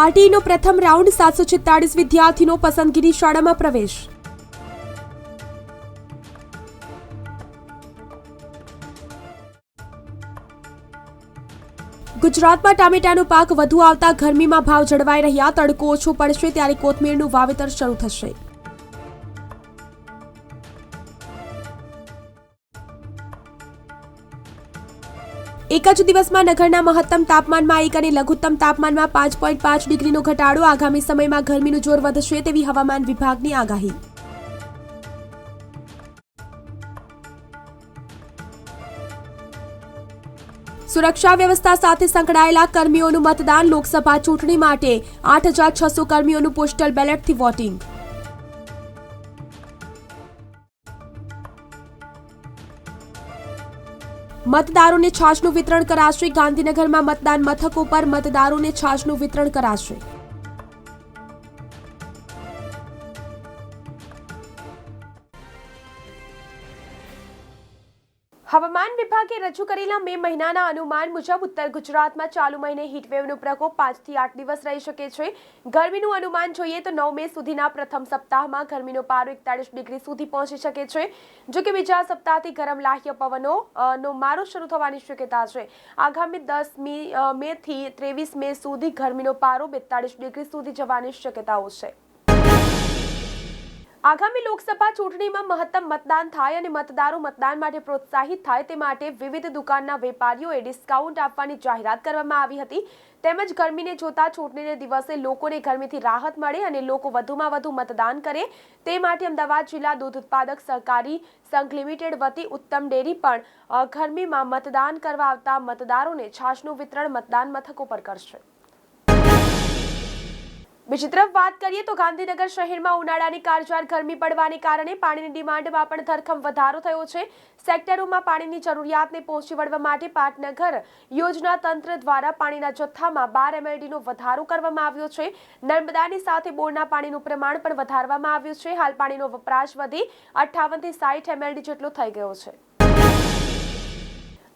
આરટીઈનો પ્રથમ રાઉન્ડ સાતસો છેતાળીસ વિદ્યાર્થીનો પસંદગીની શાળામાં પ્રવેશ. ગુજરાતમાં ટામેટાનો પાક વધુ આવતા ગરમીમાં ભાવ જળવાઈ રહ્યા, તડકો ઓછો પડશે ત્યારે કોથમીરનું વાવેતર શરૂ થશે. એક જ દિવસમાં નગરના મહત્તમ તાપમાનમાં એક અને લઘુત્તમ તાપમાનમાં પાંચ પોઈન્ટ પાંચ ડિગ્રીનો ઘટાડો આગામી સમયમાં ગરમીનું જોર વધશે તેવી હવામાન વિભાગની આગાહી. સુરક્ષા વ્યવસ્થા સાથે સંકળાયેલા કર્મીઓનું મતદાન લોકસભા ચૂંટણી માટે આઠ હજાર છસો કર્મીઓનું પોસ્ટલ બેલેટથી વોટિંગ. મતદારોને છાશનું વિતરણ કરાશે. ગાંધીનગરમાં મતદાન મથકો પર મતદારોને છાશનું વિતરણ કરાશે. હવામાન વિભાગે રજૂ કરેલા મે મહિનાના અનુમાન મુજબ ઉત્તર ગુજરાતમાં ચાલુ મહિને હીટવેવનો પ્રકોપ પાંચથી આઠ દિવસ રહી શકે છે. ગરમીનું અનુમાન જોઈએ તો નવ મે સુધીના પ્રથમ સપ્તાહમાં ગરમીનો પારો એકતાળીસ ડિગ્રી સુધી પહોંચી શકે છે. જો કે બીજા સપ્તાહથી ગરમ લાહ્ય પવનો નો મારો શરૂ થવાની શક્યતા છે. આગામી દસ મે થી ત્રેવીસ મે સુધી ગરમીનો પારો બેતાળીસ ડિગ્રી સુધી જવાની શક્યતાઓ છે. આગામી લોકસભા ચૂંટણીમાં મહત્તમ મતદાન થાય અને મતદારો મતદાન માટે પ્રોત્સાહિત થાય તે માટે વિવિધ દુકાનના વેપારીઓએ ડિસ્કાઉન્ટ આપવાની જાહેરાત કરવામાં આવી હતી. તેમજ ગરમીને જોતા ચૂંટણીને દિવસે લોકોને ગરમીથી રાહત મળે અને લોકો વધુમાં વધુ મતદાન કરે તે માટે અમદાવાદ જિલ્લા દૂધ ઉત્પાદક સહકારી સંઘ લિમિટેડ વતી ઉત્તમ ડેરી પણ ગરમીમાં મતદાન કરવા આવતા મતદારોને છાશનું વિતરણ મતદાન મથકો પર કરશે. બીજી તરફ વાત કરીએ તો ગાંધીનગર શહેરમાં ઉનાળાની કાળઝાળ ગરમી પડવાને કારણે પાણીની ડિમાન્ડમાં પણ ધરખમ વધારો થયો છે. સેક્ટરોમાં પાણીની જરૂરિયાતને પહોંચી વળવા માટે પાટનગર યોજના તંત્ર દ્વારા પાણીના જથ્થામાં બાર એમએલડીનો વધારો કરવામાં આવ્યો છે. નર્મદાની સાથે બોરના પાણીનું પ્રમાણ પણ વધારવામાં આવ્યું છે. હાલ પાણીનો વપરાશ વધી અઠ્ઠાવનથી સાઠ એમએલડી જેટલો થઈ ગયો છે.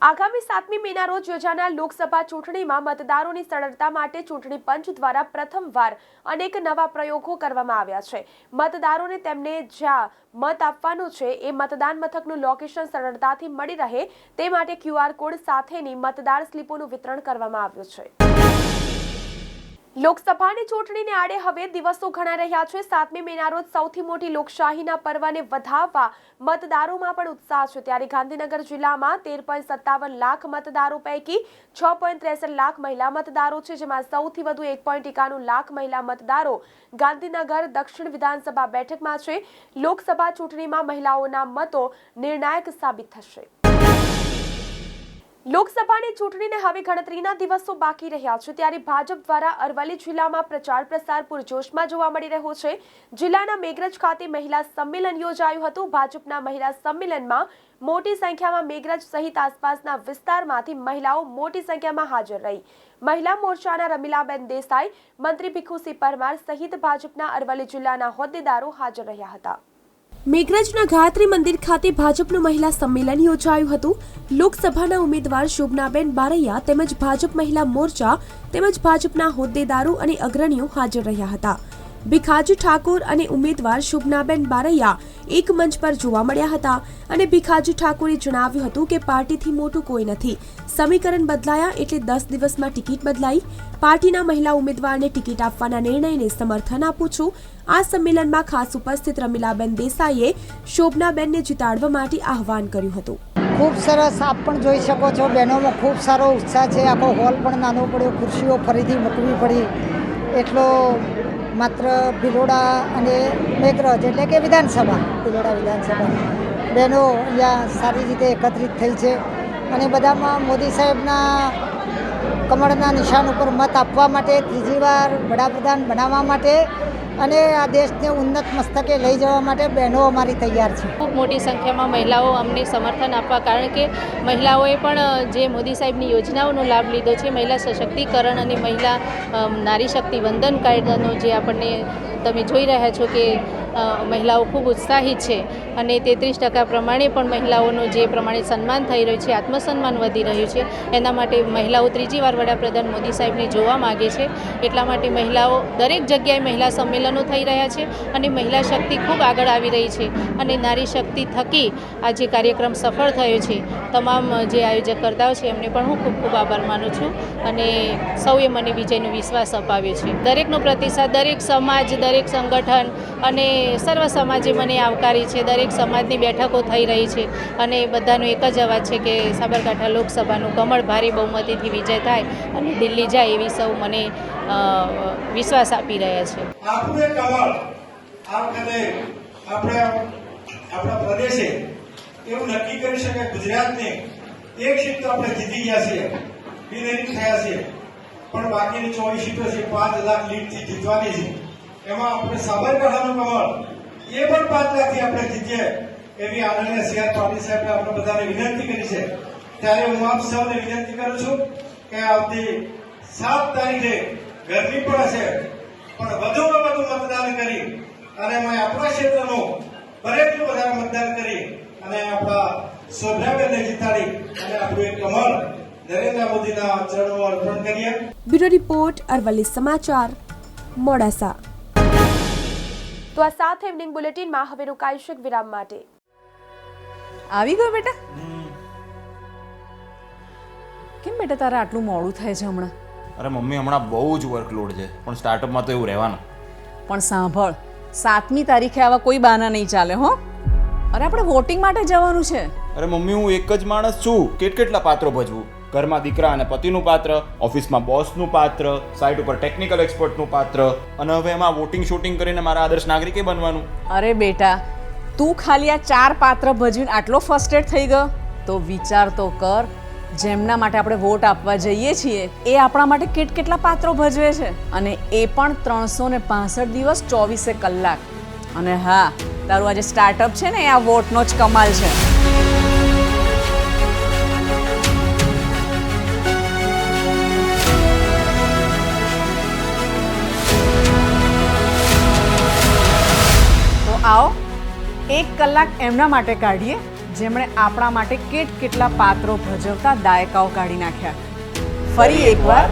આગામી સાતમી મેના રોજ યોજાનાર લોકસભા ચૂંટણીમાં મતદારોની સરળતા માટે ચૂંટણી પંચ દ્વારા પ્રથમવાર અનેક નવા પ્રયોગો કરવામાં આવ્યા છે. મતદારોને તેમને જ્યાં મત આપવાનો છે એ મતદાન મથકનું લોકેશન સરળતાથી મળી રહે તે માટે ક્યુઆર કોડ સાથેની મતદાર સ્લીપોનું વિતરણ કરવામાં આવ્યું છે. લોકસભાની ચૂંટણીને આડે હવે દિવસો ઘણા રહ્યા છે. સાતમી મેના રોજ સૌથી મોટી લોકશાહીના પર્વને વધાવવા મતદારોમાં પણ ઉત્સાહ છે. ત્યારે ગાંધીનગર જિલ્લામાં તેર પોઈન્ટ સત્તાવન લાખ મતદારો પૈકી છ પોઈન્ટ ત્રેસઠ લાખ મહિલા મતદારો છે, જેમાં સૌથી વધુ એક પોઈન્ટ એકાણું લાખ મહિલા મતદારો ગાંધીનગર દક્ષિણ વિધાનસભા બેઠકમાં છે. લોકસભા ચૂંટણીમાં મહિલાઓના મતો નિર્ણાયક સાબિત થશે. લોકસભાની ચૂંટણીને હવે ગણતરીના દિવસો બાકી રહ્યા છે, ત્યારે ભાજપ દ્વારા અરવલ્લી જિલ્લામાં પ્રચાર પ્રસાર પૂરજોશમાં જોવા મળી રહ્યો છે. જિલ્લાના મેઘરજ ખાતે મહિલા સંમેલન યોજાયું હતું. ભાજપના મહિલા સંમેલનમાં મોટી સંખ્યામાં મેઘરજ સહિત આસપાસના વિસ્તારમાંથી મહિલાઓ મોટી સંખ્યામાં હાજર રહી. મહિલા મોરચાના રમીલાબેન દેસાઈ, મંત્રી ભીખુસિંહ પરમાર સહિત ભાજપના અરવલ્લી જિલ્લાના હોદ્દેદારો હાજર રહ્યા હતા. મેઘરજના ગાયત્રી મંદિર ખાતે ભાજપનું મહિલા સંમેલન યોજાયું હતું. લોકસભાના ઉમેદવાર શોભનાબેન બારૈયા તેમજ ભાજપ મહિલા મોરચા તેમજ ભાજપના હોદ્દેદારો અને અગ્રણીઓ હાજર રહ્યા હતા. ભીખાજી ઠાકોર અને ઉમેદવાર શોભનાબેન બારૈયા એક મંચ પર જોવા મળ્યા હતા અને ભીખાજી ઠાકોરે જણાવ્યું હતું કે પાર્ટીથી મોટું કોઈ નથી. સમીકરણ બદલાયા એટલે દસ દિવસમાં ટિકિટ બદલાઈ. પાર્ટીના મહિલા ઉમેદવારને ટિકિટ આપવાના નિર્ણયને સમર્થન આપું છું. આ સંમેલનમાં ખાસ ઉપસ્થિત રમીલાબેન દેસાઈએ શોભનાબેનને જીતાડવા માટે આહવાન કર્યું હતું. ખૂબ સરસ આપ પણ જોઈ શકો છો, બહેનોમાં ખૂબ સારો ઉત્સાહ છે. આખો હોલ પણ નાનો પડ્યો, ખુરશીઓ ફરીથી મૂકવી પડી. એટલો માત્ર ભિલોડા અને મેઘરજ એટલે કે વિધાનસભા, ભિલોડા વિધાનસભા. બહેનો અહીંયા સારી રીતે એકત્રિત થઈ છે અને બધામાં મોદી સાહેબના કમળના નિશાન ઉપર મત આપવા માટે ત્રીજી વાર વડાપ્રધાન બનાવવા માટે અને આ દેશને ઉન્નત મસ્તકે લઈ જવા માટે બહેનો અમારી તૈયાર છે. ખૂબ મોટી સંખ્યામાં મહિલાઓ અમને સમર્થન આપવા, કારણ કે મહિલાઓએ પણ જે મોદી સાહેબની યોજનાઓનો લાભ લીધો છે, મહિલા સશક્તિકરણ અને મહિલા નારી શક્તિ વંદન કાયદાનો જે આપણને તમે જોઈ રહ્યા છો કે મહિલાઓ ખૂબ ઉત્સાહિત છે અને તેત્રીસ ટકા પ્રમાણે પણ મહિલાઓનું જે પ્રમાણે સન્માન થઈ રહ્યું છે, આત્મસન્માન વધી રહ્યું છે, એના માટે મહિલાઓ ત્રીજી વાર વડાપ્રધાન મોદી સાહેબને જોવા માગે છે. એટલા માટે મહિલાઓ દરેક જગ્યાએ મહિલા સંમેલનો થઈ રહ્યા છે અને મહિલા શક્તિ ખૂબ આગળ આવી રહી છે અને નારી શક્તિ થકી આ જે કાર્યક્રમ સફળ થયો છે, તમામ જે આયોજક કરતાઓ છે, એમને પણ હું ખૂબ ખૂબ આભાર માનું છું અને સૌએ મને વિજયનો વિશ્વાસ અપાવ્યો છે. દરેકનો પ્રતિસાદ, દરેક સમાજ, દરેક સંગઠન અને સર્વ સમાજે મને આવકારી છે. દરેક સમાજની બેઠકો થઈ રહી છે અને બધાનો એક જ અવાજ છે કે સાબરકાંઠા લોકસભાનું કમળ ભારે બહુમતીથી વિજય થાય અને દિલ્હી જાય એવી સૌ મને વિશ્વાસ આપી રહ્યા છે. આપણું એક કમળ આ વખતે આપણા આપણા પ્રદેશે એવું નક્કી કરી શકે ગુજરાતને. એક સીટ આપણે જીતી ગયા છીએ બિનહરીફ થયા છીએ. પણ બાકીની ચોવીસ સીટો છે, પાંચ લાખ લીડથી જીતવાની છે. એમાં આપણે સાબરકાંઠાનું કમળ. એ પણ પાંચ લાખથી આપણે જીતીએ એવી આદરણીય સી આર પાટીલ આપણે બધાને વિનંતી કરી છે. ત્યારે હું આપ સૌને વિનંતી કરું છું કે આવતી સાત તારીખે ગરમી પણ હશે. પણ વધુમાં વધુ મતદાન કરી અને અમે આપણા ક્ષેત્રનું બનેટલું વધારે મતદાન કરી અને આપણા સૌભાગ્યને જીતાડી અને આપણું એક કમળ નરેન્દ્ર મોદીના ચરણોમાં અર્પણ કરીએ. બ્યુરો રિપોર્ટ અરવલ્લી સમાચાર મોડાસા. તો આ સાથે ઇવનિંગ બુલેટિનમાં હવે રોકાઈશું વિરામ માટે. આવી ગયો બેટા? કેમ બેટા તારે આટલું મોડું થાય છે હમણાં? અરે મમ્મી હમણાં બહુ જ વર્કલોડ છે. પણ સ્ટાર્ટઅપમાં તો એવું રહેવાનું. પણ સાંભળ સાતમી તારીખે આવા કોઈ બહાના નહીં ચાલે હો. અરે આપણે વોટિંગ માટે જવાનું છે. અરે મમ્મી હું એક જ માણસ છું. કેટ કેટલા પાત્રો ભજવું? ઘરમાં દીકરા અને પતિનું પાત્ર ઓફિસમાં બોસનું પાત્ર સાઇટ ઉપર ટેકનિકલ એક્સપર્ટનું પાત્ર અને હવે એમાં વોટિંગ શૂટિંગ કરીને મારા આદર્શ નાગરિકે બનવાનું. અરે બેટા તું ખાલી આ ચાર પાત્ર ભજવીને આટલો ફર્સ્ટેડ થઈ ગયો? તો વિચાર તો કર જેમના માટે આપણે વોટ આપવા જઈએ છીએ, એ આપણા માટે કેટ કેટલા પાત્રો ભજવે છે? અને એ પણ ત્રણસો ને પાસઠ દિવસ ચોવીસે કલાક. અને હા, તારું આજે સ્ટાર્ટઅપ છે ને, એ આ વોટનો જ કમાલ છે. તો આવો, એક કલાક એમના માટે કાઢીએ. જેમણે આપણા માટે કેટ કેટલા પાત્રો ભજવતા દાયકાઓ કાઢી નાખ્યા. ફરી એકવાર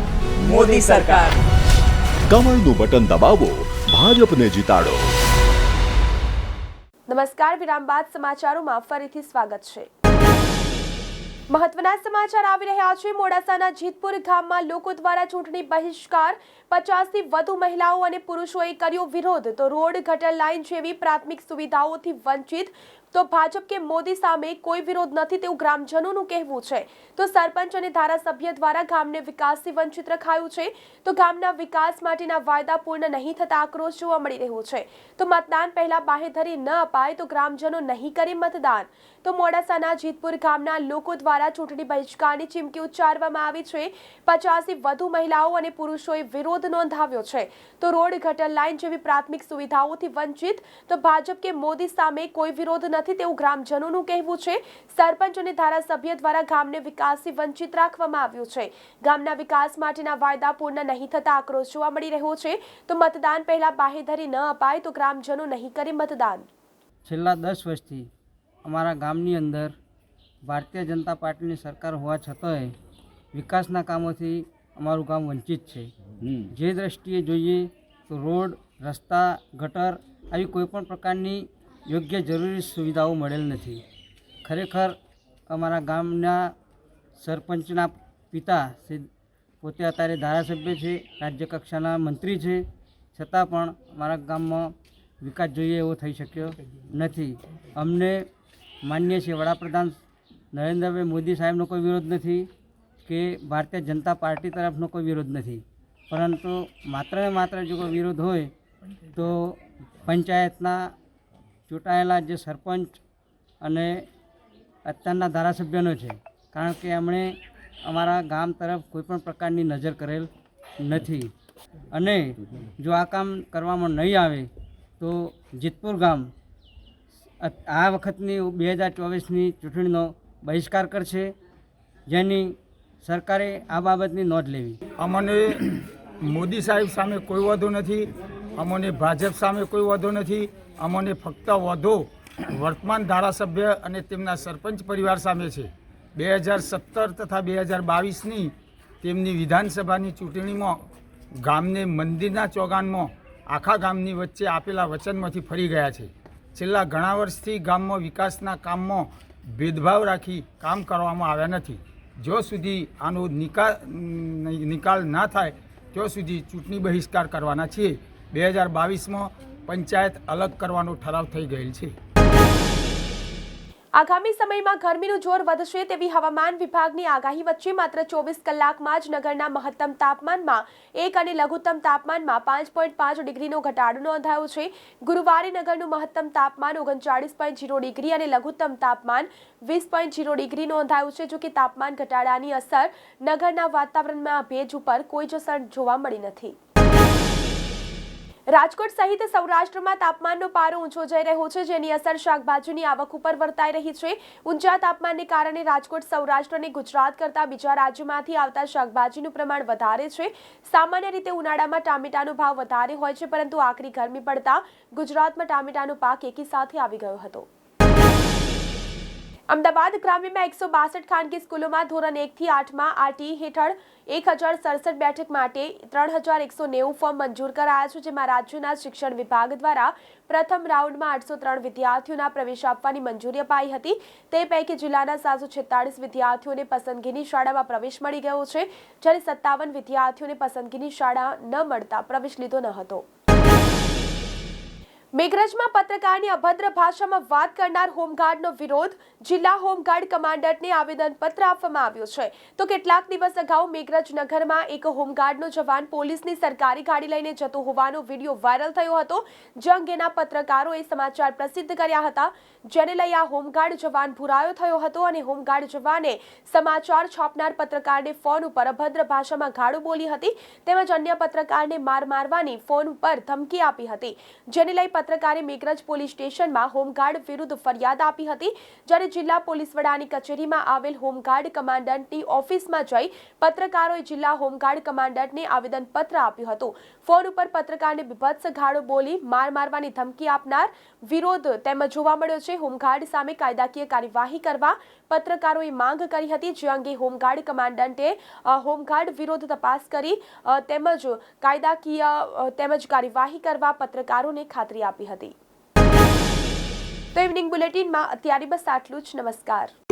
મોદી સરકાર. કમળનું બટન દબાવો ભાજપને જીતાડો. નમસ્કાર વિરામ બાદ સમાચારોમાં ફરીથી સ્વાગત છે. મહત્વના સમાચાર આવી રહ્યા છે. મોડાસાના જીતપુર ગામમાં લોકો દ્વારા ચૂંટણી બહિષ્કાર પચાસથી વધુ મહિલાઓ અને પુરુષોએ કર્યો વિરોધ. તો રોડ ગટર લાઇન જેવી પ્રાથમિક સુવિધાઓથી વંચિત તો ભાજપ કે મોદી સામે કોઈ વિરોધ નથી તેવું ગ્રામજનોનું કહેવું છે. તો સરપંચ અને ધારાસભ્ય દ્વારા ગામને વિકાસથી વંચિત રખાયું છે. તો ગામના વિકાસ માટેના વાયદા પૂર્ણ નહીં થતા આક્રોશ જોવા મળી રહ્યો છે. તો મતદાન પહેલા બાહેધરી ન અપાય તો ગ્રામજનો નહીં કરે મતદાન. તો મોડાસાના જીતપુર ગામના લોકો દ્વારા ચૂંટણી બહિષ્કારની ચીમકી ઉચ્ચારવામાં આવી છે. પચાસથી વધુ મહિલાઓ અને પુરુષોએ વિરોધ નોંધાવ્યો છે. તો રોડ ગટર લાઇન જેવી પ્રાથમિક સુવિધાઓથી વંચિત તો ભાજપ કે મોદી સામે કોઈ વિરોધ નથી. તેવું ગ્રામજનોનું કહેવું છે. સરપંચ અને ધારાસભ્ય દ્વારા ગામને વિકાસથી વંચિત રાખવામાં આવ્યું છે. ગામના વિકાસ માટેના વાયદા પૂર્ણ નહીં થતા આક્રોશ જોવા મળી રહ્યો છે. તો મતદાન પહેલા બાહેધરી ન અપાય તો ગ્રામજનો નહીં કરે મતદાન. છેલ્લા દસ વર્ષથી અમારા ગામની અંદર ભારતીય જનતા પાર્ટીની સરકાર હોવા છતાંય વિકાસના કામોથી અમારું ગામ વંચિત છે. જે દ્રષ્ટિએ જોઈએ તો રોડ રસ્તા ગટર આવી કોઈપણ પ્રકારની યોગ્ય જરૂરી સુવિધાઓ મળેલ નથી. ખરેખર અમારા ગામના સરપંચના પિતા પોતે અત્યારે ધારાસભ્ય છે, રાજ્ય કક્ષાના મંત્રી છે. છતાં પણ અમારા ગામમાં વિકાસ જોઈએ એવો થઈ શક્યો નથી. અમને માન્ય છે વડાપ્રધાન નરેન્દ્રભાઈ મોદી સાહેબનો કોઈ વિરોધ નથી કે ભારતીય જનતા પાર્ટી તરફનો કોઈ વિરોધ નથી. પરંતુ માત્ર ને માત્ર જો કોઈ વિરોધ હોય તો પંચાયતના ચૂંટાયેલા જે સરપંચ અને અત્યારના ધારાસભ્યનો છે. કારણ કે એમણે અમારા ગામ તરફ કોઈ પણ પ્રકારની નજર કરેલ નથી. અને જો આ કામ કરવામાં નહીં આવે, તો જેતપુર ગામ આ વખતની બે હજાર ચોવીસની ચૂંટણીનો બહિષ્કાર કરશે, જેની સરકારે આ બાબતની નોંધ લેવી. અમને મોદી સાહેબ સામે કોઈ વાંધો નથી, અમને ભાજપ સામે કોઈ વાંધો નથી અમને ફક્ત વધુ વર્તમાન ધારાસભ્ય અને તેમના સરપંચ પરિવાર સામે છે. બે હજાર સત્તર તથા બે હજાર બાવીસની તેમની વિધાનસભાની ચૂંટણીમાં ગામને મંદિરના ચોગાનમાં આખા ગામની વચ્ચે આપેલા વચનમાંથી ફરી ગયા છે. છેલ્લા ઘણા વર્ષથી ગામમાં વિકાસના કામમાં ભેદભાવ રાખી કામ કરવામાં આવ્યા નથી. જો સુધી આનો નિકાલ નિકાલ ના થાય ત્યાં સુધી ચૂંટણી બહિષ્કાર કરવાના છીએ. બે હજાર બાવીસમાં પંચાયત અલગ કરવાનો ઠરાવ થઈ ગયેલ છે. આગામી સમયમાં ગરમીનું જોર વધશે તેવી હવામાન વિભાગની આગાહી વચ્ચે માત્ર ચોવીસ કલાકમાં જ નગરના મહત્તમ તાપમાનમાં એક અને લઘુત્તમ તાપમાનમાં પાંચ પોઈન્ટ પાંચ ડિગ્રીનો ઘટાડો નોંધાયો છે. ગુરુવારે નગરનું મહત્તમ તાપમાન ઓગણચાળીસ પોઈન્ટ જીરો ડિગ્રી અને લઘુત્તમ તાપમાન વીસ પોઈન્ટ જીરો ડિગ્રી નોંધાયું છે, જો કે તાપમાન ઘટાડાની અસર નગરના વાતાવરણમાં ભેજ ઉપર કોઈ જ અસર જોવા મળી નથી. રાજકોટ સહિત સૌરાષ્ટ્રમાં તાપમાનનો પારો ઊંચો જઈ રહ્યો છે, જેની અસર શાકભાજીની આવક ઉપર વર્તાઈ રહી છે. ઊંચા તાપમાનને કારણે રાજકોટ, સૌરાષ્ટ્ર અને ગુજરાત કરતાં બીજા રાજ્યોમાંથી આવતા શાકભાજીનું પ્રમાણ વધારે છે. સામાન્ય રીતે ઉનાળામાં ટામેટાનો ભાવ વધારે હોય છે, પરંતુ આકરી ગરમી પડતા ગુજરાતમાં ટામેટાનો પાક એકી સાથે આવી ગયો હતો. અમદાવાદ ગ્રામ્યમાં એકસો બાસઠ ખાનગી સ્કૂલોમાં ધોરણ એકથી આઠમાં આરટી હેઠળ એક હજાર સડસઠ બેઠક માટે ત્રણ હજાર એકસો નેવું ફોર્મ મંજૂર કરાયા છે, જેમાં રાજ્યના શિક્ષણ વિભાગ દ્વારા પ્રથમ રાઉન્ડમાં આઠસો ત્રણ વિદ્યાર્થીઓના પ્રવેશ આપવાની મંજૂરી અપાઈ હતી. તે પૈકી જિલ્લાના સાતસો છેતાળીસ વિદ્યાર્થીઓને પસંદગીની શાળામાં પ્રવેશ મળી ગયો છે, જ્યારે સત્તાવન વિદ્યાર્થીઓને પસંદગીની શાળા ન મળતા પ્રવેશ લીધો ન હતો. મેઘરજમાં પત્રકારની અભદ્ર ભાષામાં વાત કરનાર હોમગાર્ડનો વિરોધ જિલ્લા હોમગાર્ડ કમાન્ડરને આવેદનપત્ર આપવામાં આવ્યો છે. તો કેટલાક દિવસ અગાઉ મેઘરજ નગરમાં એક હોમગાર્ડનો જવાન પોલીસની સરકારી ગાડી લઈને જતો હોવાનો વીડિયો વાયરલ થયો હતો. જે અંગેના પત્રકારોએ સમાચાર પ્રસિદ્ધ કર્યા હતા. જેને લઈ આ હોમગાર્ડ જવાન ભુરાયો થયો હતો અને હોમગાર્ડ જવાને સમાચાર છાપનાર પત્રકારને ફોન ઉપર અભદ્ર ભાષામાં ગાળો બોલી હતી તેમજ અન્ય પત્રકારને માર મારવાની ફોન ઉપર ધમકી આપી હતી. જેને લઈ પત્રકારે મેઘરજ પોલીસ સ્ટેશનમાં હોમગાર્ડ વિરુદ્ધ ફરિયાદ આપી હતી. જ્યારે જિલ્લા પોલીસ વડાની કચેરીમાં આવેલ હોમગાર્ડ કમાન્ડન્ટની ઓફિસમાં જઈ પત્રકારોએ જિલ્લા હોમગાર્ડ કમાન્ડન્ટને આવેદનપત્ર આપ્યું હતું. ફોન ઉપર પત્રકારને બીભત્સ ગાળો બોલી માર મારવાની ધમકી આપનાર વિરોધ તેમજ જોવા મળ્યો છે, હોમગાર્ડ સામે કાયદાકીય કાર્યવાહી કરવા પત્રકારોએ માંગ કરી હતી. જે અંગે હોમગાર્ડ કમાન્ડન્ટે હોમગાર્ડ વિરોધ તપાસ કરી તેમજ કાયદાકીય તેમજ કાર્યવાહી કરવા પત્રકારોને ખાતરી આપી હતી. તો ઇવનિંગ બુલેટિનમાં અત્યારે બસ આટલું જ. નમસ્કાર.